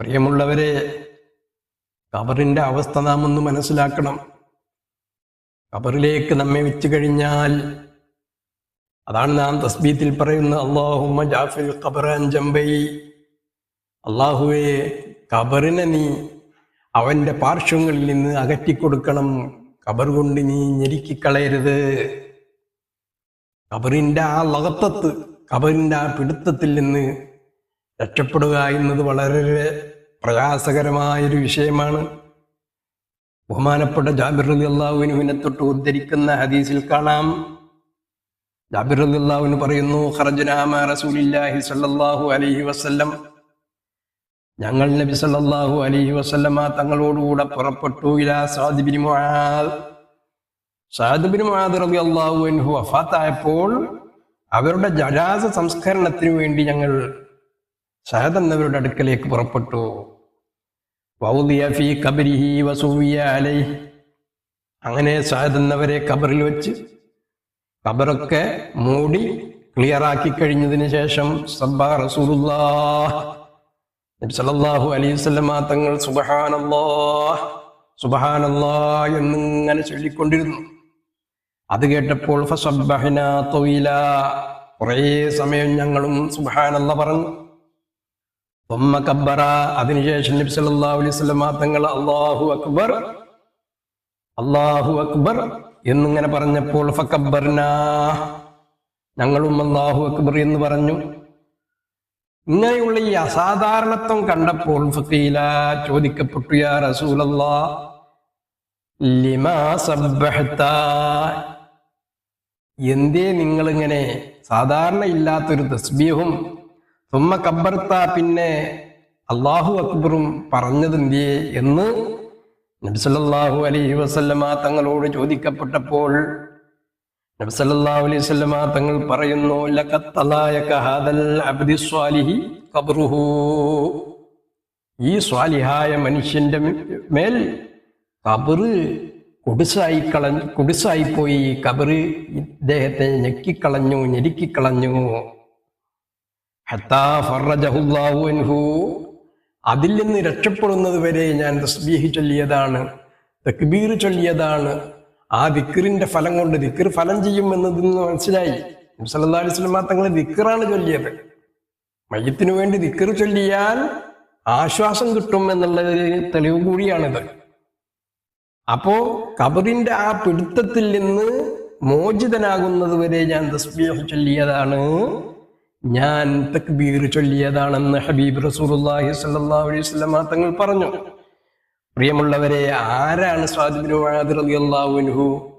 പ്രിയമുള്ളവരെ കബറിന്റെ അവസ്ഥ നാം ഒന്ന് മനസ്സിലാക്കണം. കബറിലേക്ക് നമ്മെ വെച്ച് കഴിഞ്ഞാൽ അതാണ് നാം തസ്ബീത്തിൽ പറയുന്ന അള്ളാഹുമ ജാഫിൽ ഖബറാൻ ജംബൈ. അള്ളാഹുവെ കബറിനെ നീ അവന്റെ പാർശ്വങ്ങളിൽ നിന്ന് അകറ്റിക്കൊടുക്കണം. കബർ കൊണ്ട് നീ ഞെരുക്കിക്കളയരുത്. കബറിന്റെ ആ ലകത്തത്ത് കബറിന്റെ ആ പിടുത്തത്തിൽ നിന്ന് രക്ഷപ്പെടുക എന്നത് വളരെ പ്രയാസകരമായൊരു വിഷയമാണ്. ബഹുമാനപ്പെട്ട ജാബിർ അലി അള്ളാഹുവിനുവിനെ തൊട്ട് ഉദ്ധരിക്കുന്ന ഹദീസിൽ കാണാം. ജാബിർ അലി അള്ളാഹുവിന് പറയുന്നു വസ്ല്ലം അലൈഹി വസല്ലം. ഞങ്ങൾ നബി സല്ലാഹു അലഹി വസല്ലമ തങ്ങളോടുകൂടെ പുറപ്പെട്ടു ഇലാ റളിയല്ലാഹു അൻഹു അവരുടെ ജനാസ സംസ്കരണത്തിന് വേണ്ടി ഞങ്ങൾ സഹദ് എന്നവരുടെ അടുക്കലേക്ക് പുറപ്പെട്ടു. അങ്ങനെ സഹദ് എന്നവരെ കബറിൽ വെച്ച് കബറൊക്കെ മൂടി ക്ലിയറാക്കി കഴിഞ്ഞതിന് ശേഷം സബ്ബ റസൂലുള്ളാഹ്. നബി സല്ലല്ലാഹു അലൈഹി തങ്ങൾ സുബ്ഹാനല്ലാഹ് സുബ്ഹാനല്ലാഹ് എന്നിങ്ങനെ ചൊല്ലിക്കൊണ്ടിരുന്നു. അത് കേട്ടപ്പോൾ ഫസബ്ബഹ്നാ തവീല കുറേ സമയം ഞങ്ങളും സുബ്ഹാനല്ലാഹ് പറഞ്ഞു. ثم കബ്ബറ അതിനുശേഷം നബി സല്ലല്ലാഹു അലൈഹി വസല്ലം തങ്ങൾ അല്ലാഹു അക്ബർ അല്ലാഹു അക്ബർ എന്നിങ്ങനെ പറഞ്ഞപ്പോൾ ഫകബ്ബർനാ ഞങ്ങളും അല്ലാഹു അക്ബർ എന്ന് പറഞ്ഞു. ഇങ്ങനെയുള്ള ഈ അസാധാരണത്വം കണ്ടപ്പോൾ ഫക്കീല ചോദിക്കപ്പെട്ടു യാ റസൂലല്ലാ ലിമാ സബ്ബഹത? എന്തേ നിങ്ങളിങ്ങനെ സാധാരണ ഇല്ലാത്തൊരു തസ്ബീഹും തുമ്മ കബർത്ത പിന്നെ അള്ളാഹു അക്ബറും പറഞ്ഞതെന്തേ എന്ന് നബിസല്ലാഹു അലൈഹി വസല്ലമ തങ്ങളോട് ചോദിക്കപ്പെട്ടപ്പോൾ നബ്സല്ലാഹു അലൈഹി വസല്ലമ തങ്ങൾ പറയുന്നു ഖബ്റുഹു ഈ സ്വാലിഹായ മനുഷ്യന്റെ മേൽ കബറ് കുടിസായി കളഞ്ഞു കുടിസായിപ്പോയി. കബറ് ഇദ്ദേഹത്തെ ഞെക്കിക്കളഞ്ഞു ഞെരുക്കിക്കളഞ്ഞു. അതിൽ നിന്ന് രക്ഷപ്പെടുന്നത് വരെ ഞാൻ തസ്ബീഹ് ചൊല്ലിയതാണ് തക്ബീർ ചൊല്ലിയതാണ്. ആ ദിക്കറിന്റെ ഫലം കൊണ്ട് ദിക്കർ ഫലം ചെയ്യും എന്നതിൽ നിന്ന് മനസ്സിലായി. സല്ലല്ലാഹു അലൈഹി വസല്ലം തങ്ങൾ ദിക്കറാണ് ചൊല്ലിയത്. മയ്യത്തിനു വേണ്ടി ദിക്കർ ചൊല്ലിയാൽ ആശ്വാസം കിട്ടും എന്നുള്ള തെളിവ് കൂടിയാണിത്. അപ്പോ കബറിന്റെ ആ പിടുത്തത്തിൽ നിന്ന് മോചിതനാകുന്നത് വരെ ഞാൻ തസ്ബീഹ് ചൊല്ലിയതാണ്. ഞാൻ തക്ബീർ ചൊല്ലിയതാണെന്ന് ഹബീബ് റസൂർഹി സ്വല്ലാസ്ലമ തങ്ങൾ പറഞ്ഞു. പ്രിയമുള്ളവരെ ആരാണ് സ്വാദിബിൻഹു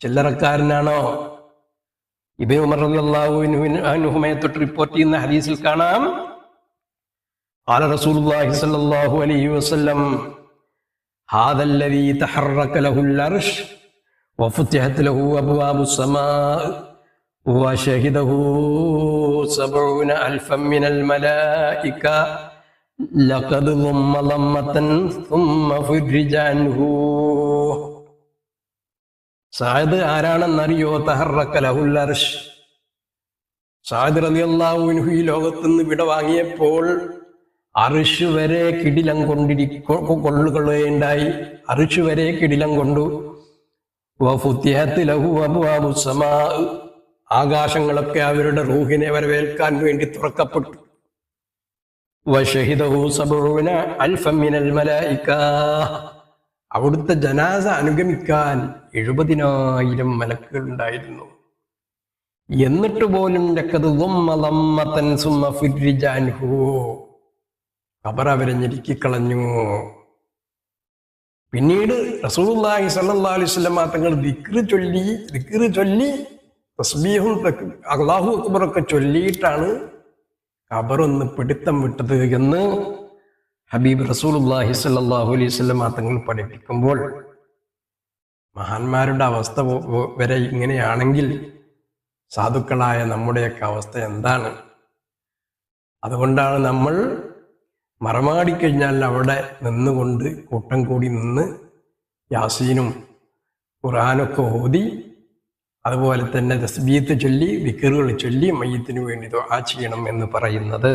ചില്ലറക്കാരനാണോ? ഇബേ ഉമർ അള്ളാഹുനുഹുമയെ തൊട്ട് റിപ്പോർട്ട് ചെയ്യുന്ന ഹദീസിൽ കാണാം. ആല റസൂലുള്ളാഹി സ്വല്ലല്ലാഹു അലൈഹി വസല്ലം ഹാദല്ലദീ തഹറക ലഹുൽ അർഷ് വഫുത്തിഹത് ലഹു അബ്വാബുസ് സമാ وشهده سبعون ألفا من الملائكة لقد ضم ضمة ثم فرج عنه സായത് ആരാണെന്നറിയോ തഹറക്കലഹുൽ അർഷ് സാദ് റളിയല്ലാഹു ഈ ലോകത്തുനിന്ന് വിട വാങ്ങിയപ്പോൾ അറിഷ് വരെ കിടിലം കൊണ്ടിരി കൊള്ളുകൊള്ളുകയുണ്ടായി അറിഷ് വരെ കിടിലം കൊണ്ടു വഫുത്തിഹത്ത് ലഹു അബ്വാബു സമാ ആകാശങ്ങളൊക്കെ അവരുടെ റൂഹിനെ വരവേൽക്കാൻ വേണ്ടി തുറക്കപ്പെട്ടു. അവിടുത്തെ ജനാസ അനുഗമിക്കാൻ എഴുപതിനായിരം മലക്കുകൾ ഉണ്ടായിരുന്നു. എന്നിട്ട് പോലും ഖബർ അവരെ ഞെരുക്കിക്കളഞ്ഞു പിന്നീട് സ്വല്ലല്ലാഹു അലൈഹി വസല്ലം തങ്ങൾ ദിക്ർ ചൊല്ലി ദിക്ർ ചൊല്ലി തസ്ബീഹും അള്ളാഹു അക്ബറൊക്കെ ചൊല്ലിയിട്ടാണ് ഖബറൊന്ന് പിടുത്തം വിട്ടത് എന്ന് ഹബീബ് റസൂലുള്ളാഹി സല്ലാഹു അലൈഹി വസല്ലം തങ്ങൾ പഠിപ്പിക്കുമ്പോൾ മഹാന്മാരുടെ അവസ്ഥ വരെ ഇങ്ങനെയാണെങ്കിൽ സാധുക്കളായ നമ്മുടെയൊക്കെ അവസ്ഥ എന്താണ്? അതുകൊണ്ടാണ് നമ്മൾ മറമാടിക്കഴിഞ്ഞാൽ അവിടെ നിന്നുകൊണ്ട് കൂട്ടം കൂടി നിന്ന് യാസീനും ഖുറാനൊക്കെ ഓതി അതുപോലെ തന്നെ തസ്ബീത്ത് ചൊല്ലി വിക്കറുകൾ ചൊല്ലി മയ്യത്തിന് വേണ്ടി ആ ചെയ്യണം എന്ന് പറയുന്നത്.